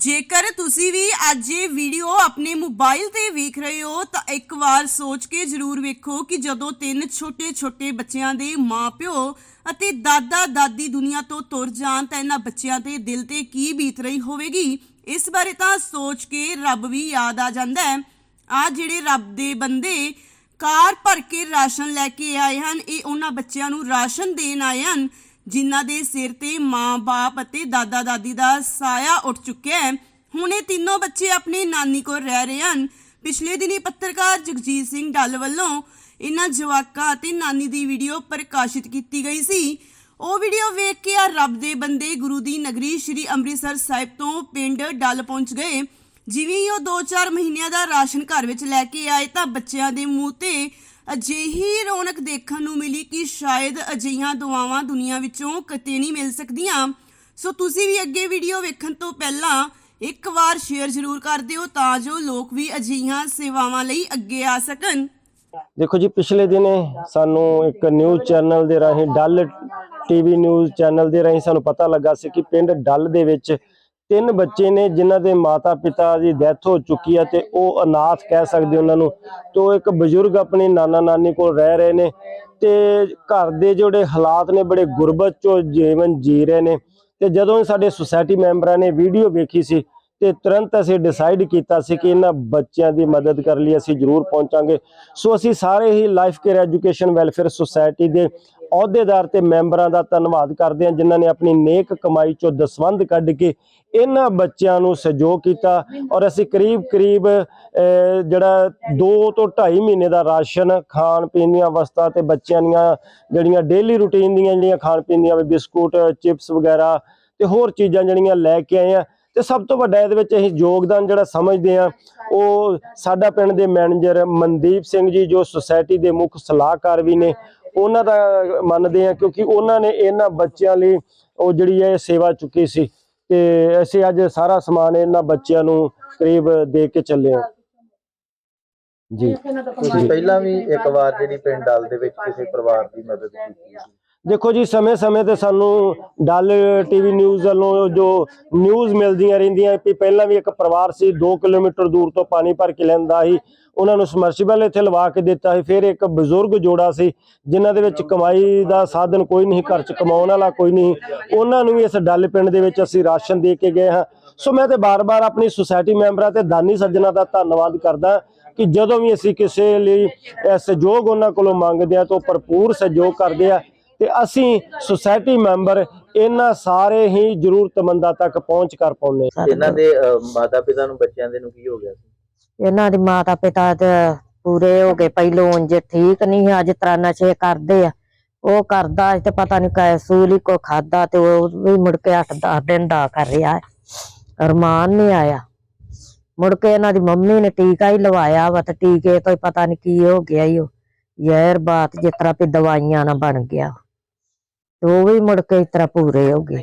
ਜੇਕਰ ਤੁਸੀਂ ਵੀ ਅੱਜ ਇਹ ਵੀਡੀਓ ਆਪਣੇ ਮੋਬਾਈਲ ਤੇ ਵੇਖ ਰਹੇ ਹੋ, ਤਾਂ ਇੱਕ ਵਾਰ ਸੋਚ ਕੇ ਜ਼ਰੂਰ ਵੇਖੋ ਕਿ ਜਦੋਂ ਤਿੰਨ ਛੋਟੇ-ਛੋਟੇ ਬੱਚਿਆਂ ਦੇ ਮਾਪਿਓ ਅਤੇ ਦਾਦਾ ਦਾਦੀ ਦੁਨੀਆ ਤੋਂ ਤੁਰ ਜਾਣ, ਤਾਂ ਇਹਨਾਂ ਬੱਚਿਆਂ ਦੇ ਦਿਲ ਤੇ ਕੀ ਬੀਤ ਰਹੀ ਹੋਵੇਗੀ? ਇਸ ਬਾਰੇ ਤਾਂ ਸੋਚ ਕੇ ਰੱਬ ਵੀ ਯਾਦ ਆ ਜਾਂਦਾ ਹੈ। ਆ ਜਿਹੜੇ ਰੱਬ ਦੇ ਬੰਦੇ ਕਾਰ ਭਰ ਕੇ ਰਾਸ਼ਨ ਲੈ ਕੇ ਆਏ ਹਨ, ਇਹ ਉਹਨਾਂ ਬੱਚਿਆਂ ਨੂੰ ਰਾਸ਼ਨ ਦੇਣ ਆਏ ਹਨ। ਜਿਨ੍ਹਾਂ ਦੇ ਸਿਰ ਤੇ ਮਾਂ-ਬਾਪ ਅਤੇ ਦਾਦਾ-ਦਾਦੀ ਦਾ ਸਾਇਆ ਉੱਠ ਚੁੱਕਿਆ ਹੈ। ਹੁਣ ਇਹ ਤਿੰਨੋਂ ਬੱਚੇ ਆਪਣੀ ਨਾਨੀ ਕੋਲ ਰਹਿ ਰਹੇ ਹਨ। ਪਿਛਲੇ ਦਿਨੀ ਪੱਤਰਕਾਰ ਜਗਜੀਤ ਸਿੰਘ ਡੱਲ ਵੱਲੋਂ ਇਹਨਾਂ ਜਵਾਕਾਂ ਅਤੇ ਨਾਨੀ ਦੀ ਵੀਡੀਓ ਪ੍ਰਕਾਸ਼ਿਤ ਕੀਤੀ ਗਈ ਸੀ। ਉਹ ਵੀਡੀਓ ਵੇਖ ਕੇ ਆ ਰੱਬ ਦੇ ਬੰਦੇ ਗੁਰੂ ਦੀ ਨਗਰੀ ਸ੍ਰੀ ਅੰਮ੍ਰਿਤਸਰ ਸਾਹਿਬ ਤੋਂ ਪਿੰਡ ਡੱਲ ਪਹੁੰਚ ਗਏ। ਜਿਵੇਂ ਹੀ ਉਹ 2-4 ਮਹੀਨਿਆਂ ਦਾ ਰਾਸ਼ਨ ਘਰ ਵਿੱਚ ਲੈ ਕੇ ਆਏ ਤਾਂ ਬੱਚਿਆਂ ਦੇ ਮੂੰਹ ਤੇ ਅਜਿਹੀ ਰੌਣਕ ਦੇਖਣ ਨੂੰ ਮਿਲੀ ਕਿ ਸ਼ਾਇਦ ਅਜਿਹੀਆਂ ਦੁਆਵਾਂ ਦੁਨੀਆ ਵਿੱਚੋਂ ਕਿਤੇ ਨਹੀਂ ਮਿਲ ਸਕਦੀਆਂ। ਸੋ ਤੁਸੀਂ ਵੀ ਅੱਗੇ ਵੀਡੀਓ ਵੇਖਣ ਤੋਂ ਪਹਿਲਾਂ ਇੱਕ ਵਾਰ ਸ਼ੇਅਰ ਜ਼ਰੂਰ ਕਰ ਦਿਓ ਤਾਂ ਜੋ ਲੋਕ ਵੀ ਅਜਿਹੀਆਂ ਸੇਵਾਵਾਂ ਲਈ ਅੱਗੇ ਆ ਸਕਣ। ਦੇਖੋ ਜੀ, ਪਿਛਲੇ ਦਿਨੇ ਸਾਨੂੰ ਇੱਕ ਨਿਊਜ਼ ਚੈਨਲ ਦੇ ਰਾਹੀਂ ਡੱਲ ਟੀਵੀ ਨਿਊਜ਼ ਚੈਨਲ ਦੇ ਰਾਹੀਂ ਸਾਨੂੰ ਪਤਾ ਲੱਗਾ ਸੀ ਕਿ ਪਿੰਡ ਡੱਲ ਦੇ ਵਿੱਚ ਤਿੰਨ ਬੱਚੇ ਨੇ ਜਿਨ੍ਹਾਂ ਦੇ ਮਾਤਾ ਪਿਤਾ ਦੀ ਡੈਥ ਹੋ ਚੁੱਕੀ ਹੈ ਤੇ ਉਹ ਅਨਾਥ ਕਹਿ ਸਕਦੇ ਉਹਨਾਂ ਨੂੰ। ਤੋਂ ਇੱਕ ਬਜ਼ੁਰਗ ਆਪਣੇ ਨਾਨਾ ਨਾਨੀ ਕੋਲ ਰਹਿ ਰਹੇ ਨੇ ਤੇ ਘਰ ਦੇ ਜਿਹੜੇ ਹਾਲਾਤ ਨੇ ਬੜੇ ਗੁਰਬਤ ਚੋਂ ਜੀਵਨ ਜੀ ਰਹੇ ਨੇ। ਤੇ ਜਦੋਂ ਸਾਡੇ ਸੁਸਾਇਟੀ ਮੈਂਬਰਾਂ ਨੇ ਵੀਡੀਓ ਵੇਖੀ ਸੀ ਤੇ ਤੁਰੰਤ ਅਸੀਂ ਡਿਸਾਈਡ ਕੀਤਾ ਸੀ ਕਿ ਇਹਨਾਂ ਬੱਚਿਆਂ ਦੀ ਮਦਦ ਕਰਨ ਲਈ ਅਸੀਂ ਜ਼ਰੂਰ ਪਹੁੰਚਾਂਗੇ। ਸੋ ਅਸੀਂ ਸਾਰੇ ਹੀ life care education welfare society ਦੇ ਅਹੁਦੇਦਾਰ ਤੇ ਮੈਂਬਰਾਂ ਦਾ ਧੰਨਵਾਦ ਕਰਦੇ ਹਾਂ, ਜਿਨ੍ਹਾਂ ਨੇ ਆਪਣੀ ਨੇਕ ਕਮਾਈ ਚੋਂ ਦਸਵੰਧ ਕੱਢ ਕੇ ਇਹਨਾਂ ਬੱਚਿਆਂ ਨੂੰ ਸਹਿਯੋਗ ਕੀਤਾ ਔਰ ਅਸੀਂ ਕਰੀਬ ਕਰੀਬ ਜਿਹੜਾ 2 ਤੋਂ 2.5 ਮਹੀਨੇ ਦਾ ਰਾਸ਼ਨ, ਖਾਣ ਪੀਣ ਦੀਆਂ ਵਸਤਾਂ ਤੇ ਬੱਚਿਆਂ ਦੀਆਂ ਜਿਹੜੀਆਂ ਡੇਲੀ ਰੂਟੀਨ ਦੀਆਂ ਜਿਹੜੀਆਂ ਖਾਣ ਪੀਣ ਦੀਆਂ ਬਿਸਕੁਟ, ਚਿਪਸ ਵਗੈਰਾ ਤੇ ਹੋਰ ਚੀਜ਼ਾਂ ਜਿਹੜੀਆਂ ਲੈ ਕੇ ਆਏ ਆ ਤੇ ਸਭ ਤੋਂ ਵੱਡਾ ਇਹਦੇ ਵਿੱਚ ਅਸੀਂ ਯੋਗਦਾਨ ਜਿਹੜਾ ਸਮਝਦੇ ਆ ਉਹ ਸਾਡਾ ਪਿੰਡ ਦੇ ਮੈਨੇਜਰ ਮਨਦੀਪ ਸਿੰਘ ਜੀ, ਜੋ ਸੁਸਾਇਟੀ ਦੇ ਮੁੱਖ ਸਲਾਹਕਾਰ ਵੀ ਨੇ, ਉਹਨਾਂ ਦਾ ਮੰਨਦੇ ਆ ਕਿਉਂਕਿ ਉਹਨਾਂ ਨੇ ਇਹਨਾਂ ਬੱਚਿਆਂ ਲਈ ਉਹ ਜਿਹੜੀ ਹੈ ਸੇਵਾ ਚੁੱਕੀ ਸੀ ਤੇ ਅਸੀਂ ਅੱਜ ਸਾਰਾ ਸਮਾਨ ਇਹਨਾਂ ਬੱਚਿਆਂ ਨੂੰ ਕਰੀਬ ਦੇ ਕੇ ਚੱਲੇ ਆ ਜੀ। ਪਹਿਲਾਂ ਵੀ ਇੱਕ ਵਾਰ ਜਿਹੜੀ ਪਿੰਡ ਡਲ ਦੇ ਵਿੱਚ ਕਿਸੇ ਪਰਿਵਾਰ ਦੀ ਮਦਦ ਕੀਤੀ ਸੀ। ਦੇਖੋ ਜੀ ਸਮੇਂ-ਸਮੇਂ ਤੇ ਸਾਨੂੰ ਡੱਲ ਟੀਵੀ ਨਿਊਜ਼ ਵੱਲੋਂ ਜੋ ਨਿਊਜ਼ ਮਿਲਦੀਆਂ ਰਹਿੰਦੀਆਂ ਕਿ ਪਹਿਲਾਂ ਵੀ ਇੱਕ ਪਰਿਵਾਰ ਸੀ 2 ਕਿਲੋਮੀਟਰ ਦੂਰ ਤੋਂ ਪਾਣੀ ਭਰ ਕੇ ਲੈਂਦਾ ਸੀ, ਉਹਨਾਂ ਨੂੰ ਸਮਰਸੀਬਲ ਇੱਥੇ ਲਵਾ ਕੇ ਦਿੱਤਾ ਸੀ, ਫਿਰ ਇੱਕ ਬਜ਼ੁਰਗ ਜੋੜਾ ਸੀ, ਜਿਨ੍ਹਾਂ ਦੇ ਵਿੱਚ ਕਮਾਈ ਦਾ ਸਾਧਨ ਕੋਈ ਨਹੀਂ, ਘਰ 'ਚ ਕਮਾਉਣ ਵਾਲਾ ਕੋਈ ਨਹੀਂ, ਉਹਨਾਂ ਨੂੰ ਵੀ ਇਸ ਡੱਲ ਪਿੰਡ ਦੇ ਵਿੱਚ ਅਸੀਂ ਰਾਸ਼ਨ ਦੇ ਕੇ ਗਏ ਹਾਂ। ਸੋ ਮੈਂ ਤੇ ਬਾਰ-ਬਾਰ ਆਪਣੀ ਸੁਸਾਇਟੀ ਮੈਂਬਰਾਂ ਤੇ ਦਾਨੀ ਸੱਜਣਾ ਦਾ ਧੰਨਵਾਦ ਕਰਦਾ ਕਿ ਜਦੋਂ ਵੀ ਅਸੀਂ ਕਿਸੇ ਲਈ ਸਹਿਯੋਗ ਉਹਨਾਂ ਕੋਲੋਂ ਮੰਗਦੇ ਆ ਤਾਂ ਉਹ ਭਰਪੂਰ ਸਹਿਯੋਗ ਕਰਦੇ ਆ। ਤੇ ਅਸੀਂ ਸੁਸਾਇਟੀ ਮੈਂਬਰ ਇਹਨਾਂ ਸਾਰੇ ਹੀ ਜ਼ਰੂਰਤਮੰਦਾਂ ਤੱਕ ਪਹੁੰਚ ਕਰ ਪਾਉਂਦੇ ਹਾਂ। ਇਹਨਾਂ ਦੇ ਮਾਤਾ ਪਿਤਾ ਨੂੰ ਬੱਚਿਆਂ ਦੇ ਨੂੰ ਕੀ ਹੋ ਗਿਆ ਸੀ? ਇਹਨਾਂ ਦੇ ਮਾਤਾ ਪਿਤਾ ਤੇ ਪੂਰੇ ਹੋ ਗਏ। ਪਹਿਲੋਂ ਉਂਝ ਠੀਕ ਨਹੀਂ ਅੱਜ ਤਰ੍ਹਾਂ ਨਸ਼ੇ ਕਰਦੇ ਆ। ਉਹ ਕਰਦਾ ਸੀ ਤੇ ਪਤਾ ਨਹੀਂ ਕੈ ਸੂਲੀ ਕੋ ਖਾਦਾ ਤੇ ਉਹ ਵੀ ਮੁੜ ਕੇ 8-10 ਦਿਨ ਦਾ ਕਰ ਰਿਹਾ ਹੈ। ਅਰਮਾਨ ਨਹੀਂ ਆਇਆ। ਮੁੜ ਕੇ ਇਹਨਾਂ ਦੀ ਮੰਮੀ ਨੇ ਟੀਕਾ ਹੀ ਲਵਾਇਆ ਵਾ ਤੇ ਟੀਕੇ ਤੋਂ ਹੀ ਪਤਾ ਨਹੀਂ ਕੀ ਹੋ ਗਿਆ ਈ ਉਹ ਜ਼ਹਿਰ ਬਾਤ ਜਿਸ ਤਰ੍ਹਾਂ ਵੀ ਦਵਾਈਆਂ ਨਾਲ ਬਣ ਗਿਆ। ਤੇ ਉਹ ਵੀ ਮੁੜ ਕੇ ਇਸ ਤਰ੍ਹਾਂ ਪੂਰੇ ਹੋ ਗਏ।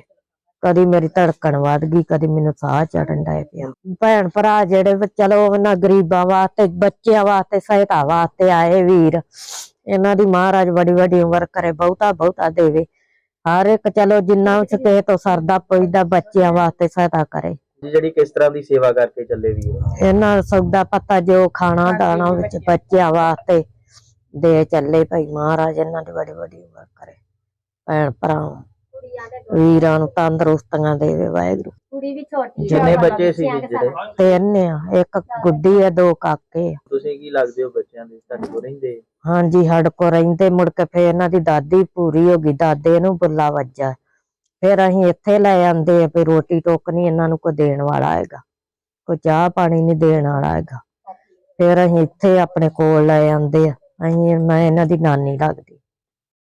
ਕਦੀ ਮੇਰੀ ਧੜਕਣ ਵੱਧ ਗਈ ਕਦੀ ਮੈਨੂੰ ਸਾਹ ਚੜਨ ਡਿਆ ਪਿਆ। ਭੈਣ ਭਰਾ ਜਿਹੜੇ ਵੀ ਚਲੋ ਉਹਨਾਂ ਗਰੀਬਾਂ ਵਾਸਤੇ ਬੱਚਿਆਂ ਵਾਸਤੇ ਸਹਾਇਤਾ ਵਾਸਤੇ ਆਏ ਵੀਰ। ਇਹਨਾਂ ਦੀ ਮਹਾਰਾਜ ਬੜੀ ਵੱਡੀ ਉਮਰ ਕਰੇ ਬਹੁਤਾ ਬਹੁਤਾ ਦੇਵੇ। ਹਰ ਇੱਕ ਚਲੋ ਜਿੰਨਾ ਉਸ ਕਿਸੇ ਤੋਂ ਸਰਦਾ ਪੁੱਜਦਾ ਬੱਚਿਆਂ ਵਾਸਤੇ ਸਹਾਇਤਾ ਕਰੇ। ਜਿਹੜੀ ਕਿਸ ਤਰ੍ਹਾਂ ਦੀ ਸੇਵਾ ਕਰਕੇ ਚੱਲੇ ਵੀਰ? ਇਹਨਾਂ ਸੌਦਾ ਪੱਤਾ ਜੋ ਖਾਣਾ ਦਾਣਾ ਵਿੱਚ ਬੱਚਿਆਂ ਵਾਸਤੇ ਦੇ ਚੱਲੇ ਭਾਈ ਮਹਾਰਾਜ ਇਹਨਾਂ ਦੀ ਬੜੀ ਵੱਡੀ ਉਮਰ ਕਰੇ। ਭੈਣ ਭਰਾ ਵੀਰਾਂ ਨੂੰ ਤੰਦਰੁਸਤੀਆਂ ਦੇਵੇ ਵਾਹਿਗੁਰੂ। ਕੁੜੀ ਵੀ ਛੋਟੀ ਜਿੰਨੇ ਬੱਚੇ ਸੀ ਜਿਹੜੇ ਤਿੰਨ ਆ ਇੱਕ ਗੁੱਡੀ ਆ ਦੋ ਕਾਕੇ ਆ। ਤੁਸੀਂ ਕੀ ਲੱਗਦੇ ਹੋ ਬੱਚਿਆਂ ਦੇ ਤੁਹਾਡੇ ਕੋਲ ਰਹਿੰਦੇ? ਹਾਂਜੀ ਸਾਡੇ ਕੋ ਰਹਿੰਦੇ ਮੁੜ ਕੇ ਫੇਰ ਇਹਨਾਂ ਦੀ ਦਾਦੀ ਪੂਰੀ ਹੋ ਗਈ ਦਾਦੇ ਨੂੰ ਬੁੱਲਾ ਵੱਜਾ। ਫਿਰ ਅਸੀਂ ਇੱਥੇ ਲੈ ਆਂਦੇ ਆ ਵੀ ਰੋਟੀ ਟੋਕ ਨਹੀਂ ਇਹਨਾਂ ਨੂੰ ਕੋਈ ਦੇਣ ਵਾਲਾ ਹੈਗਾ। ਕੋਈ ਚਾਹ ਪਾਣੀ ਨਹੀਂ ਦੇਣ ਵਾਲਾ ਹੈਗਾ। ਫਿਰ ਅਸੀਂ ਇੱਥੇ ਆਪਣੇ ਕੋਲ ਲੈ ਆਂਦੇ ਆ ਅਸੀਂ ਮੈਂ ਇਹਨਾਂ ਦੀ ਨਾਨੀ ਲੱਗਦੀ।